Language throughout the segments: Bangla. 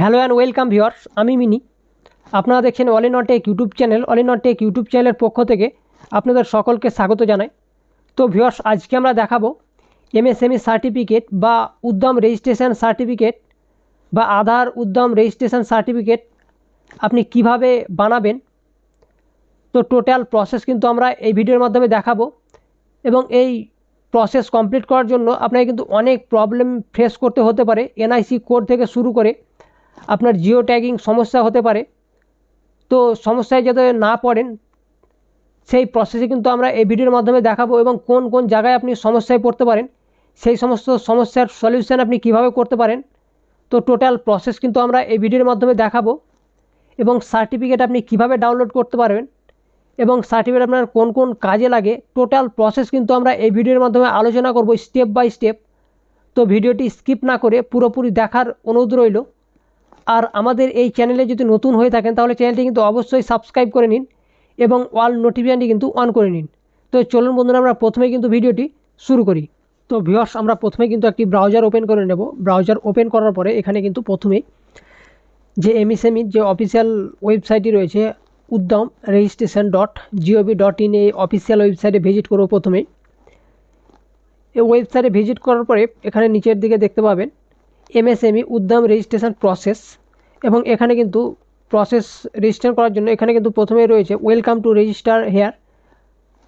হ্যালো অ্যান্ড ওয়েলকাম ভিওয়ার্স আমি মিনি। আপনারা দেখছেন all in tech YouTube channel. All in tech YouTube চ্যানেলের পক্ষ থেকে আপনাদের সকলকে স্বাগত জানাই। তো ভিওয়ার্স আজকে আমরা দেখাবো এমএসএমই সার্টিফিকেট বা উদ্যম রেজিস্ট্রেশন সার্টিফিকেট বা আধার উদ্যম রেজিস্ট্রেশন সার্টিফিকেট আপনি কীভাবে বানাবেন। তো টোটাল প্রসেস কিন্তু আমরা এই ভিডিওর মাধ্যমে দেখাবো এবং এই প্রসেস কমপ্লিট করার জন্য আপনাকে কিন্তু অনেক প্রবলেম ফেস করতে হতে পারে। এনআইসি কোড থেকে শুরু করে আপনার জিও ট্যাগিং সমস্যা হতে পারে। তো সমস্যায় যাতে না পড়েন, সেই প্রসেসে কিন্তু আমরা এই ভিডিওর মাধ্যমে দেখাবো এবং কোন কোন জায়গায় আপনি সমস্যায় পড়তে পারেন, সেই সমস্ত সমস্যার সলিউশন আপনি কীভাবে করতে পারেন। তো টোটাল প্রসেস কিন্তু আমরা এই ভিডিওর মাধ্যমে দেখাবো এবং সার্টিফিকেট আপনি কীভাবে ডাউনলোড করতে পারবেন এবং সার্টিফিকেট আপনার কোন কোন কাজে লাগে টোটাল প্রসেস কিন্তু আমরা এই ভিডিওর মাধ্যমে আলোচনা করব স্টেপ বাই স্টেপ তো ভিডিওটি স্কিপ না করে পুরোপুরি দেখার অনুরোধ রইল। আর আমাদের এই চ্যানেলে যদি নতুন হয়ে থাকেন, তাহলে চ্যানেলটি কিন্তু অবশ্যই সাবস্ক্রাইব করে নিন এবং অল নোটিফিকেশানটি কিন্তু অন করে নিন। তো চলুন বন্ধুরা, আমরা প্রথমে কিন্তু ভিডিওটি শুরু করি। তো ভিওর্স আমরা প্রথমে কিন্তু একটি ব্রাউজার ওপেন করে নেব। ব্রাউজার ওপেন করার পরে এখানে কিন্তু প্রথমেই যে এমএসএমইর যে অফিসিয়াল ওয়েবসাইটটি রয়েছে, Udyam registration dot G O V dot in এই অফিসিয়াল ওয়েবসাইটে ভিজিট করব প্রথমেই। এই ওয়েবসাইটে ভিজিট করার পরে এখানে নিচের দিকে দেখতে পাবেন এমএসএমই উদ্যম রেজিস্ট্রেশন প্রসেস এবং এখানে কিন্তু প্রসেস রেজিস্টার করার জন্য এখানে কিন্তু প্রথমে রয়েছে ওয়েলকাম টু রেজিস্টার হেয়ার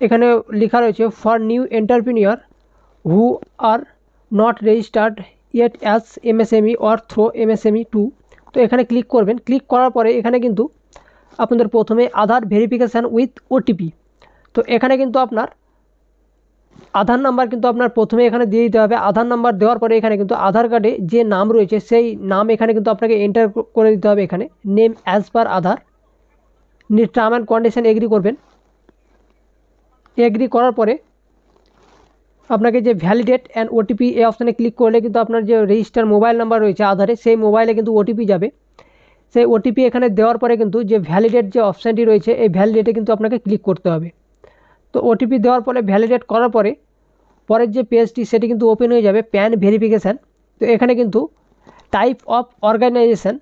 এখানে লেখা রয়েছে for new entrepreneur who are not registered yet as MSME or through MSME two তো এখানে ক্লিক করবেন। ক্লিক করার পরে এখানে কিন্তু আপনাদের প্রথমে আধার ভেরিফিকেশান উইথ ওটিপি তো এখানে কিন্তু আপনার আধার নাম্বার কিন্তু আপনার প্রথমে এখানে দিয়ে দিতে হবে। আধার নাম্বার দেওয়ার পরে এখানে কিন্তু আধার কার্ডে যে নাম রয়েছে, সেই নাম এখানে কিন্তু আপনাকে এন্টার করে দিতে হবে এখানে। Name as per Aadhaar term and condition agree করবেন। এগ্রি করার পরে আপনাকে যে ভ্যালিডেট অ্যান্ড ওটিপি এই অপশানে ক্লিক করলে কিন্তু আপনার যে রেজিস্টার মোবাইল নাম্বার রয়েছে আধারে সেই মোবাইলে কিন্তু ওটিপি যাবে। সেই ওটিপি এখানে দেওয়ার পরে কিন্তু যে ভ্যালিডেট যে অপশানটি রয়েছে, এই ভ্যালিডেটে কিন্তু আপনাকে ক্লিক করতে হবে। তো ওটিপি দেওয়ার পরে ভ্যালিডেট করার পরে পরের যে পেজটি সেটি কিন্তু ওপেন হয়ে যাবে প্যান ভেরিফিকেশান তো এখানে কিন্তু টাইপ অফ অর্গানাইজেশান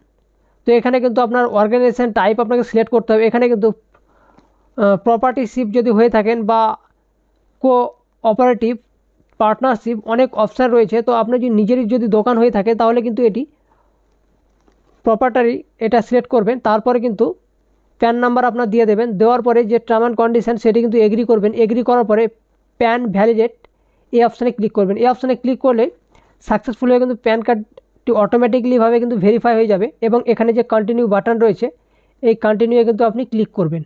তো এখানে কিন্তু আপনার অর্গানাইজেশান টাইপ আপনাকে সিলেক্ট করতে হবে। এখানে কিন্তু প্রপার্টিশিপ যদি হয়ে থাকেন বা কো অপারেটিভ পার্টনারশিপ অনেক অপশান রয়েছে। তো আপনার যদি নিজেরই যদি দোকান হয়ে থাকে, তাহলে কিন্তু এটি প্রপার্টারি এটা সিলেক্ট করবেন। তারপরে কিন্তু প্যান নাম্বার আপনার দিয়ে দেবেন। দেওয়ার পরে যে টার্ম অ্যান্ড কন্ডিশন সেটি কিন্তু এগ্রি করবেন। এগ্রি করার পরে প্যান ভ্যালিডেট এই অপশানে ক্লিক করবেন। এই অপশানে ক্লিক করলে সাকসেসফুল হয়ে কিন্তু প্যান কার্ডটি অটোমেটিকলিভাবে কিন্তু ভেরিফাই হয়ে যাবে এবং এখানে যে কন্টিনিউ বাটন রয়েছে, এই কন্টিনিউয়ে কিন্তু আপনি ক্লিক করবেন।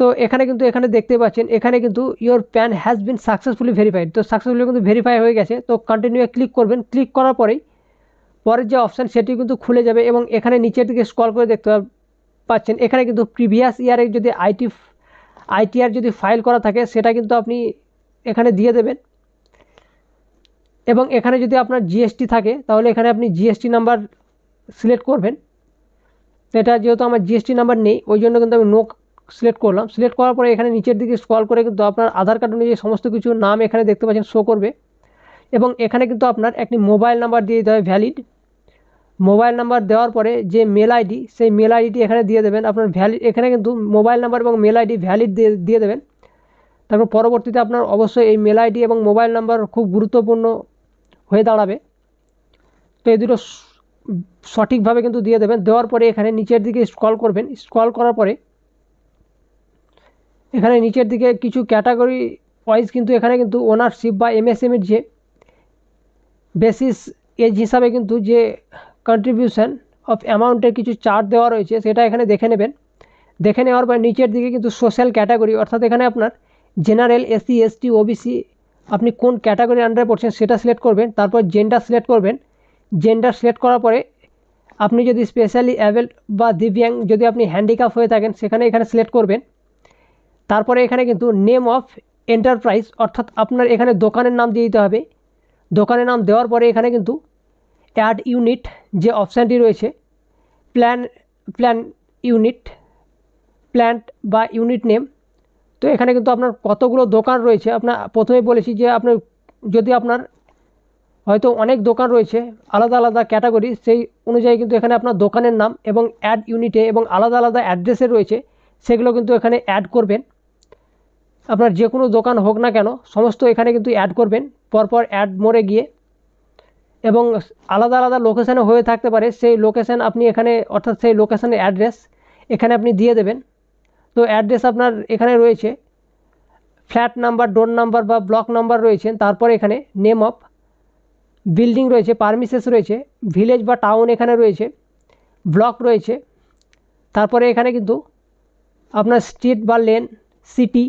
তো এখানে কিন্তু এখানে দেখতে পাচ্ছেন, এখানে কিন্তু your PAN has been successfully verified তো সাকসেসফুলি কিন্তু ভেরিফাই হয়ে গেছে। তো কন্টিনিউয়ে ক্লিক করবেন। ক্লিক করার পরেই পরের যে অপশান সেটি কিন্তু খুলে যাবে এবং এখানে নিচের দিকে স্কল করে দেখতে পাচ্ছেন। এখানে কিন্তু প্রিভিয়াস ইয়ারে যদি আইটি আইটিআর যদি ফাইল করা থাকে, সেটা কিন্তু আপনি এখানে দিয়ে দেবেন। এবং এখানে যদি আপনার জিএসটি থাকে, তাহলে এখানে আপনি জিএসটি নাম্বার সিলেক্ট করবেন। এটা যেহেতু আমার জিএসটি নাম্বার নেই, ওই জন্য কিন্তু আমি নো সিলেক্ট করলাম। সিলেক্ট করার পরে এখানে নিচের দিকে স্ক্রল করে কিন্তু আপনার আধার কার্ড অনুযায়ী সমস্ত কিছু নাম এখানে দেখতে পাচ্ছেন শো করবে। এবং এখানে কিন্তু আপনার একটি মোবাইল নাম্বার দিয়ে দিতে হবে ভ্যালিড মোবাইল নাম্বার দেওয়ার পরে যে মেল আইডি সেই মেল আইডিটি এখানে দিয়ে দেবেন। আপনার ভ্যালিড এখানে কিন্তু মোবাইল নাম্বার এবং মেল আইডি ভ্যালিড দিয়ে দিয়ে দেবেন। তারপর পরবর্তীতে আপনার অবশ্যই এই মেল আইডি এবং মোবাইল নাম্বার খুব গুরুত্বপূর্ণ হয়ে দাঁড়াবে। তো এই দুটো সঠিকভাবে কিন্তু দিয়ে দেবেন। দেওয়ার পরে এখানে নিচের দিকে স্ক্রল করবেন। স্ক্রল করার পরে এখানে নিচের দিকে কিছু ক্যাটাগরি ওয়াইজ কিন্তু এখানে কিন্তু ওনারশিপ বা এমএসএমের যে বেসিস এজ হিসাবে কিন্তু যে কন্ট্রিবিউশন অফ অ্যামাউন্টের কিছু চার্ট দেওয়া রয়েছে, সেটা এখানে দেখে নেবেন। দেখে নেওয়ার পর নিচের দিকে কিন্তু সোশ্যাল ক্যাটাগরি অর্থাৎ এখানে আপনার জেনারেল এসসি এসটি ওবিসি আপনি কোন ক্যাটাগরির আন্ডারে পড়ছেন সেটা সিলেক্ট করবেন, তারপর জেন্ডার সিলেক্ট করবেন। জেন্ডার সিলেক্ট করার পরে আপনি যদি স্পেশালি অ্যাভেল বা দিব্যাং যদি আপনি হ্যান্ডিক্যাপ হয়ে থাকেন, সেখানে এখানে সিলেক্ট করবেন। তারপরে এখানে কিন্তু নেম অফ এন্টারপ্রাইজ অর্থাৎ আপনার এখানে দোকানের নাম দিয়ে দিতে হবে। দোকানের নাম দেওয়ার পরে এখানে কিন্তু অ্যাড ইউনিট যে অপশানটি রয়েছে প্ল্যান প্ল্যান ইউনিট প্ল্যান্ট বা ইউনিট নেম তো এখানে কিন্তু আপনার কতগুলো দোকান রয়েছে। আপনার প্রথমে বলেছি যে আপনার, যদি আপনার হয়তো অনেক দোকান রয়েছে, আলাদা আলাদা ক্যাটাগরি সেই অনুযায়ী কিন্তু এখানে আপনার দোকানের নাম এবং অ্যাড ইউনিটে এবং আলাদা আলাদা অ্যাড্রেসে রয়েছে, সেগুলো কিন্তু এখানে অ্যাড করবেন। আপনার যে কোনো দোকান হোক না কেন, সমস্ত এখানে কিন্তু অ্যাড করবেন। পরপর অ্যাড মোড়ে গিয়ে এবং আলাদা আলাদা লোকেশানে হয়ে থাকতে পারে। সেই লোকেশান আপনি এখানে, অর্থাৎ সেই লোকেশানের অ্যাড্রেস এখানে আপনি দিয়ে দেবেন। তো অ্যাড্রেস আপনার এখানে রয়েছে। ফ্ল্যাট নাম্বার ডোর নাম্বার বা ব্লক নাম্বার রয়েছে। তারপরে এখানে নেম অফ বিল্ডিং রয়েছে পারমিসেস রয়েছে ভিলেজ বা টাউন এখানে রয়েছে ব্লক রয়েছে। তারপরে এখানে কিন্তু আপনার স্ট্রিট বা লেন সিটি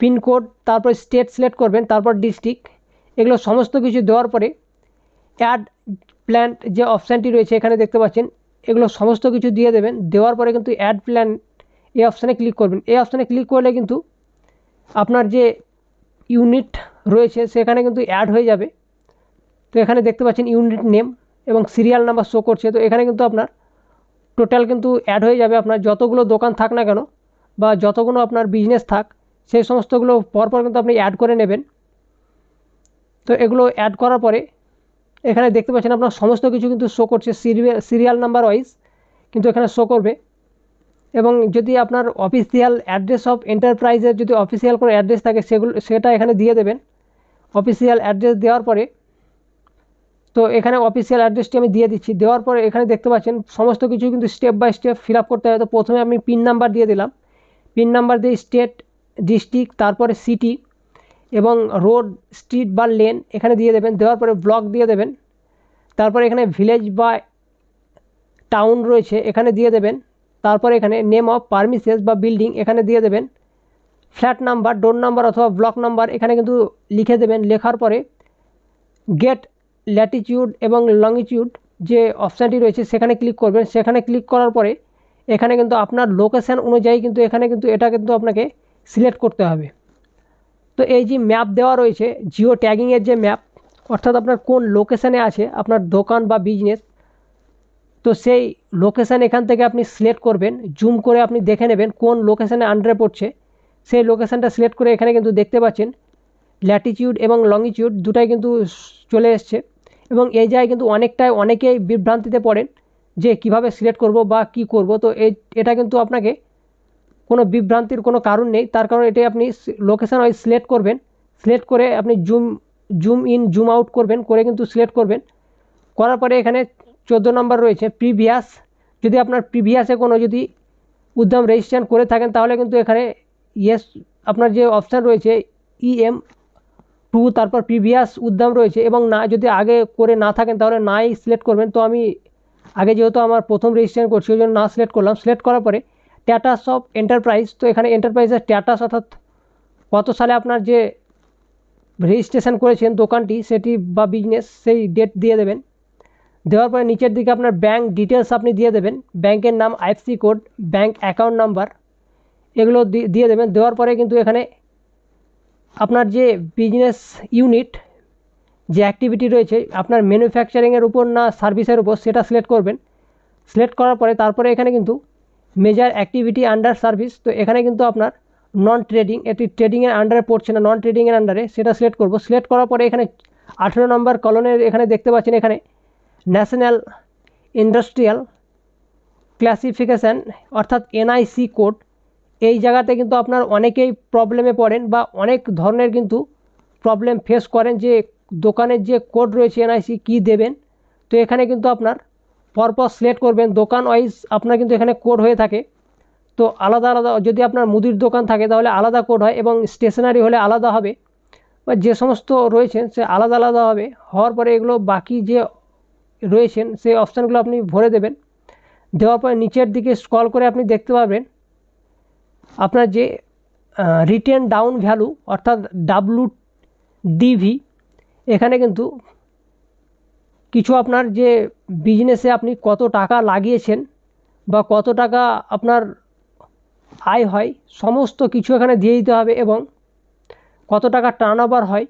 পিনকোড তারপর স্টেট সিলেক্ট করবেন, তারপর ডিস্ট্রিক্ট এগুলো সমস্ত কিছু দেওয়ার পরে অ্যাড প্ল্যান যে অপশানটি রয়েছে, এখানে দেখতে পাচ্ছেন, এগুলো সমস্ত কিছু দিয়ে দেবেন। দেওয়ার পরে কিন্তু অ্যাড প্ল্যান এই অপশানে ক্লিক করবেন। এই অপশানে ক্লিক করলে কিন্তু আপনার যে ইউনিট রয়েছে, সেখানে কিন্তু অ্যাড হয়ে যাবে। তো এখানে দেখতে পাচ্ছেন ইউনিট নেম এবং সিরিয়াল নাম্বার শো করছে। তো এখানে কিন্তু আপনার টোটাল কিন্তু অ্যাড হয়ে যাবে। আপনার যতগুলো দোকান থাক না কেন বা যতগুলো আপনার বিজনেস থাক, সেই সমস্তগুলো পরপর কিন্তু আপনি অ্যাড করে নেবেন। তো এগুলো অ্যাড করার পরে এখানে দেখতে পাচ্ছেন আপনার সমস্ত কিছু কিন্তু শো করছে সিরিয়াল সিরিয়াল নাম্বার ওয়াইজ কিন্তু এখানে শো করবে। এবং যদি আপনার অফিসিয়াল অ্যাড্রেস অফ এন্টারপ্রাইজের যদি অফিসিয়াল কোনো অ্যাড্রেস থাকে, সেগুলো, সেটা এখানে দিয়ে দেবেন। অফিসিয়াল অ্যাড্রেস দেওয়ার পরে, তো এখানে অফিসিয়াল অ্যাড্রেসটি আমি দিয়ে দিচ্ছি। দেওয়ার পরে এখানে দেখতে পাচ্ছেন সমস্ত কিছু কিন্তু স্টেপ বাই স্টেপ ফিল করতে হয় তো প্রথমে আমি পিন নাম্বার দিয়ে দিলাম। পিন নাম্বার দিয়ে স্টেট ডিস্ট্রিক্ট তারপরে সিটি এবং রোড, স্ট্রিট বা লেন এখানে দিয়ে দেবেন, দেওয়ার পরে ব্লক দিয়ে দেবেন। তারপরে এখানে ভিলেজ বা টাউন রয়েছে, এখানে দিয়ে দেবেন। তারপরে এখানে নেম অফ পারমিসেস বা বিল্ডিং এখানে দিয়ে দেবেন। ফ্ল্যাট নাম্বার, ডোর নাম্বার অথবা ব্লক নাম্বার এখানে কিন্তু লিখে দেবেন। লেখার পরে গেট ল্যাটিটিউড এবং লংিটিউড যে অপশানটি রয়েছে সেখানে ক্লিক করবেন। সেখানে ক্লিক করার পরে এখানে কিন্তু আপনার লোকেশান অনুযায়ী কিন্তু এখানে কিন্তু এটা কিন্তু আপনাকে সিলেক্ট করতে হবে। তো এই যে ম্যাপ দেওয়া রয়েছে জিও ট্যাগিংয়ের যে ম্যাপ অর্থাৎ আপনার কোন লোকেশানে আছে আপনার দোকান বা বিজনেস তো সেই লোকেশান এখান থেকে আপনি সিলেক্ট করবেন জুম করে আপনি দেখে নেবেন কোন লোকেশানে আন্ডারে পড়ছে। সেই লোকেশানটা সিলেক্ট করে এখানে কিন্তু দেখতে পাচ্ছেন ল্যাটিটিউড এবং লংিটিউড দুটাই কিন্তু চলে এসছে। এবং এই জায়গায় কিন্তু অনেকটাই অনেকেই বিভ্রান্তিতে পড়েন যে কীভাবে সিলেক্ট করব বা কি করব। তো এটা কিন্তু আপনাকে কোনো বিভ্রান্তির কোনো কারণ নেই। তার কারণ এটাই আপনি লোকেশান ওয়াইজ সিলেক্ট করবেন। সিলেক্ট করে আপনি zoom zoom in zoom out করবেন, করে কিন্তু সিলেক্ট করবেন। করার পরে এখানে চোদ্দ নম্বর রয়েছে প্রিভিয়াস যদি আপনার প্রিভিয়াসে কোনো যদি উদ্যম রেজিস্ট্রেশন করে থাকেন, তাহলে কিন্তু এখানে ইয়েস আপনার যে অপশান রয়েছে ইএম টু তারপর প্রিভিয়াস উদ্যম রয়েছে এবং না, যদি আগে করে না থাকেন, তাহলে নাই সিলেক্ট করবেন। তো আমি আগে যেহেতু আমার প্রথম রেজিস্ট্রেশন করছি, ওই জন্য না সিলেক্ট করলাম। সিলেক্ট করার পরে স্ট্যাটাস অফ এন্টারপ্রাইজ তো এখানে এন্টারপ্রাইজের স্ট্যাটাস অর্থাৎ কত সালে আপনার যে রেজিস্ট্রেশন করেছেন দোকানটি, সেটি বা বিজনেস সেই ডেট দিয়ে দেবেন। দেওয়ার পরে নিচের দিকে আপনার ব্যাঙ্ক ডিটেলস আপনি দিয়ে দেবেন। ব্যাংকের নাম IFC code bank account number এগুলো দিয়ে দেবেন। দেওয়ার পরে কিন্তু এখানে আপনার যে বিজনেস ইউনিট যে অ্যাক্টিভিটি রয়েছে, আপনার ম্যানুফ্যাকচারিংয়ের উপর না সার্ভিসের উপর, সেটা সিলেক্ট করবেন। সিলেক্ট করার পরে তারপরে এখানে কিন্তু মেজার অ্যাক্টিভিটি আন্ডার সার্ভিস তো এখানে কিন্তু আপনার নন ট্রেডিং এটি ট্রেডিংয়ের আন্ডারে পড়ছে না নন ট্রেডিংয়ের আন্ডারে সেটা সিলেক্ট করব। সিলেক্ট করার পরে এখানে আঠেরো নম্বর কলনের এখানে দেখতে পাচ্ছেন এখানে ন্যাশনাল ইন্ডাস্ট্রিয়াল ক্লাসিফিকেশান অর্থাৎ এনআইসি কোড এই জায়গাতে কিন্তু আপনার অনেকেই প্রবলেমে পড়েন বা অনেক ধরনের কিন্তু প্রবলেম ফেস করেন যে দোকানের যে কোড রয়েছে এনআইসি কী দেবেন। তো এখানে কিন্তু আপনার পরপর সিলেক্ট করবেন। দোকান ওয়াইজ আপনার কিন্তু এখানে কোড হয়ে থাকে। তো আলাদা আলাদা, যদি আপনার মুদির দোকান থাকে তাহলে আলাদা কোড হয় এবং স্টেশনারি হলে আলাদা হবে। বা যে সমস্ত রয়েছেন সে আলাদা আলাদা হবে। হওয়ার পরে এগুলো বাকি যে রয়েছেন, সেই অপশানগুলো আপনি ভরে দেবেন। দেওয়ার পরে নিচের দিকে স্ক্রল করে আপনি দেখতে পাবেন আপনার যে রিটেন ডাউন ভ্যালু অর্থাৎ ডাব্লু ডিভি এখানে কিন্তু কিছু আপনার যে বিজনেসে আপনি কত টাকা লাগিয়েছেন বা কত টাকা আপনার আয় হয়, সমস্ত কিছু এখানে দিয়ে দিতে হবে এবং কত টাকা টার্ন হয়,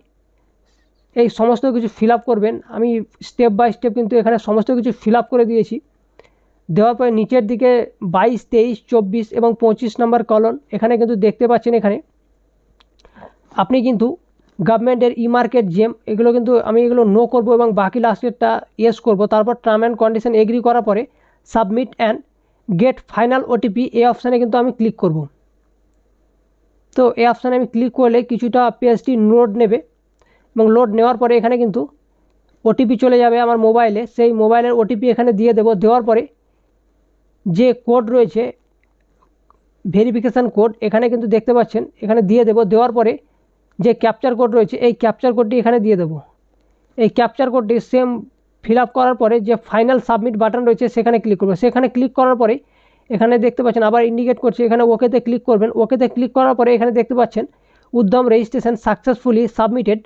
এই সমস্ত কিছু ফিল করবেন। আমি স্টেপ বাই স্টেপ কিন্তু এখানে সমস্ত কিছু ফিল করে দিয়েছি। দেওয়ার পরে নিচের দিকে বাইশ, তেইশ, চব্বিশ এবং পঁচিশ নম্বর কলন এখানে কিন্তু দেখতে পাচ্ছেন এখানে। আপনি কিন্তু গভর্নমেন্টের ই মার্কেট জেম এগুলো কিন্তু আমি এগুলো নো করব এবং বাকি লাস্টেরটা ইয়েস করব। তারপর টার্ম অ্যান্ড কন্ডিশন এগ্রি করার পরে submit and get final OTP এই অপশানে কিন্তু আমি ক্লিক করব। তো এই অপশানে আমি ক্লিক করলে কিছুটা পেজটি লোড নেবে এবং লোড নেওয়ার পরে এখানে কিন্তু ওটিপি চলে যাবে আমার মোবাইলে সেই মোবাইলের ওটিপি এখানে দিয়ে দেবো। দেওয়ার পরে যে কোড রয়েছে ভেরিফিকেশান কোড এখানে কিন্তু দেখতে পাচ্ছেন, এখানে দিয়ে দেবো। দেওয়ার পরে যে ক্যাপচার কোড রয়েছে, এই ক্যাপচার কোডটি এখানে দিয়ে দেবো। এই ক্যাপচার কোডটি সেম ফিল আপ করার পরে যে ফাইনাল সাবমিট বাটন রয়েছে, সেখানে ক্লিক করব। সেখানে ক্লিক করার পরে এখানে দেখতে পাচ্ছেন, আবার ইন্ডিকেট করছে, এখানে ওকেতে ক্লিক করবেন। ওকেতে ক্লিক করার পরে এখানে দেখতে পাচ্ছেন উদ্যম রেজিস্ট্রেশন সাকসেসফুলি সাবমিটেড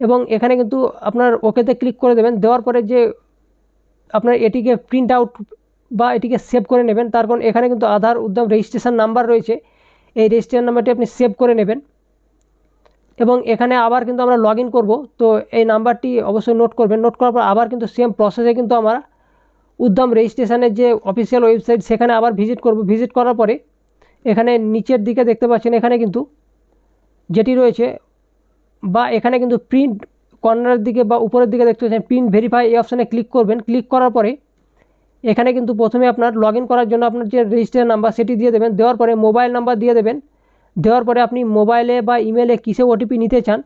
এবং এখানে কিন্তু আপনার ওকেতে ক্লিক করে দেবেন। দেওয়ার পরে যে আপনার এটিকে প্রিন্ট আউট বা এটিকে সেভ করে নেবেন, তার কারণ এখানে কিন্তু আধার উদ্যম রেজিস্ট্রেশন নাম্বার রয়েছে। এই রেজিস্ট্রেশন নাম্বারটি আপনি সেভ করে নেবেন। এবং এখানে আবার কিন্তু আমরা লগ ইন করব। তো এই নাম্বারটি অবশ্যই নোট করবেন। নোট করার পর আবার কিন্তু সেম প্রসেসে কিন্তু আমরা উদ্যম রেজিস্ট্রেশনের যে অফিসিয়াল ওয়েবসাইট সেখানে আবার ভিজিট করব। ভিজিট করার পরে এখানে নিচের দিকে দেখতে পাচ্ছেন এখানে কিন্তু যেটি রয়েছে বা এখানে কিন্তু প্রিন্ট কর্নারের দিকে বা উপরের দিকে দেখতে পাচ্ছেন প্রিন্ট ভেরিফাই এই অপশানে ক্লিক করবেন। ক্লিক করার পরে এখানে কিন্তু প্রথমে আপনার লগ করার জন্য আপনার যে রেজিস্টার নাম্বার সেটি দিয়ে দেবেন। দেওয়ার পরে মোবাইল নাম্বার দিয়ে দেবেন। দেওয়ার পরে আপনি মোবাইলে বা ইমেলে কিসে ওটিপি নিতে চান,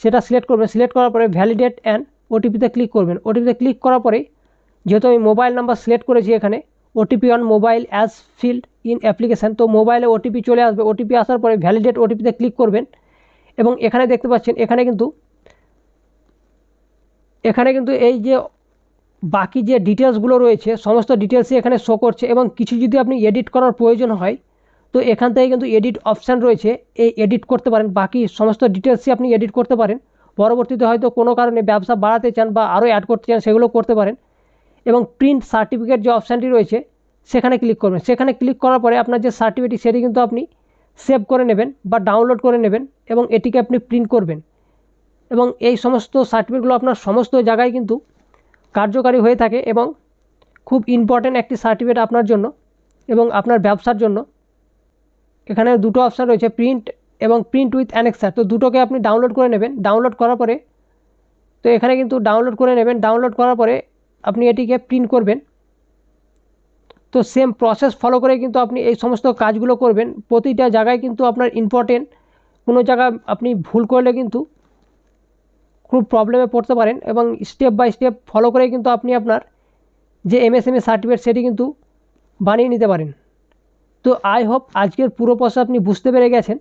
সেটা সিলেক্ট করবেন। সিলেক্ট করার পরে ভ্যালিডেট অ্যান্ড ওটিপিতে ক্লিক করবেন। ওটিপিতে ক্লিক করার পরে যেহেতু আমি মোবাইল নাম্বার সিলেক্ট করেছি এখানে OTP on mobile as filled in application তো মোবাইলে ওটিপি চলে আসবে। ওটিপি আসার পরে ভ্যালিডেট ওটিপিতে ক্লিক করবেন এবং এখানে দেখতে পাচ্ছেন, এখানে কিন্তু এখানে কিন্তু এই যে বাকি যে ডিটেলসগুলো রয়েছে, সমস্ত ডিটেলসই এখানে শো করছে এবং কিছু যদি আপনি এডিট করার প্রয়োজন হয় তো এখান থেকে কিন্তু এডিট অপশান রয়েছে, এই এডিট করতে পারেন। বাকি সমস্ত ডিটেলসই আপনি এডিট করতে পারেন। পরবর্তীতে হয়তো কোনো কারণে ব্যবসা বাড়াতে চান বা আরও অ্যাড করতে চান, সেগুলো করতে পারেন। এবং প্রিন্ট সার্টিফিকেট যে অপশানটি রয়েছে, সেখানে ক্লিক করবেন। সেখানে ক্লিক করার পরে আপনার যে সার্টিফিকেট সেটি কিন্তু আপনি সেভ করে নেবেন বা ডাউনলোড করে নেবেন এবং এটিকে আপনি প্রিন্ট করবেন। এবং এই সমস্ত সার্টিফিকেটগুলো আপনার সমস্ত জায়গায় কিন্তু কার্যকারী হয়ে থাকে এবং খুব ইম্পর্ট্যান্ট একটি সার্টিফিকেট আপনার জন্য এবং আপনার ব্যবসার জন্য। এখানে দুটো অপশান রয়েছে প্রিন্ট এবং প্রিন্ট উইথ অ্যানেক্সার তো দুটোকে আপনি ডাউনলোড করে নেবেন। ডাউনলোড করার পরে, তো এখানে কিন্তু ডাউনলোড করে নেবেন। ডাউনলোড করার পরে আপনি এটিকে প্রিন্ট করবেন। তো সেম প্রসেস ফলো করে কিন্তু আপনি এই সমস্ত কাজগুলো করবেন। প্রতিটা জায়গায় কিন্তু আপনার ইম্পর্টেন্ট কোনো জায়গায় আপনি ভুল করলে কিন্তু খুব প্রবলেমে পড়তে পারেন এবং স্টেপ বাই স্টেপ ফলো করে কিন্তু আপনি আপনার যে এমএসএমএ সার্টিফিকেট সেটি কিন্তু বানিয়ে নিতে পারেন। তো আই হোপ আজকের পুরো প্রসেস আপনি বুঝতে পেরে গেছেন।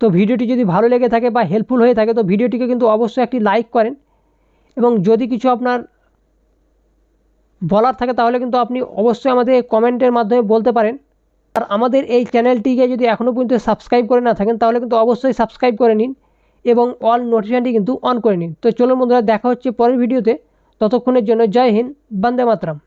তো ভিডিওটি যদি ভালো লেগে থাকে বা হেল্পফুল হয়ে থাকে, তো ভিডিওটিকে কিন্তু অবশ্যই একটি লাইক করেন এবং যদি কিছু আপনার বলার থাকে, তাহলে কিন্তু আপনি অবশ্যই আমাদের কমেন্টের মাধ্যমে বলতে পারেন। আর আমাদের এই চ্যানেলটিকে যদি এখনও পর্যন্ত সাবস্ক্রাইব করে না থাকেন, তাহলে কিন্তু অবশ্যই সাবস্ক্রাইব করে নিন এবং অল নোটিফিকেশানটি কিন্তু অন করে নিন। তো চলুন বন্ধুরা, দেখা হচ্ছে পরের ভিডিওতে। ততক্ষণের জন্য জয় হিন্দ, বন্দে মাতরম।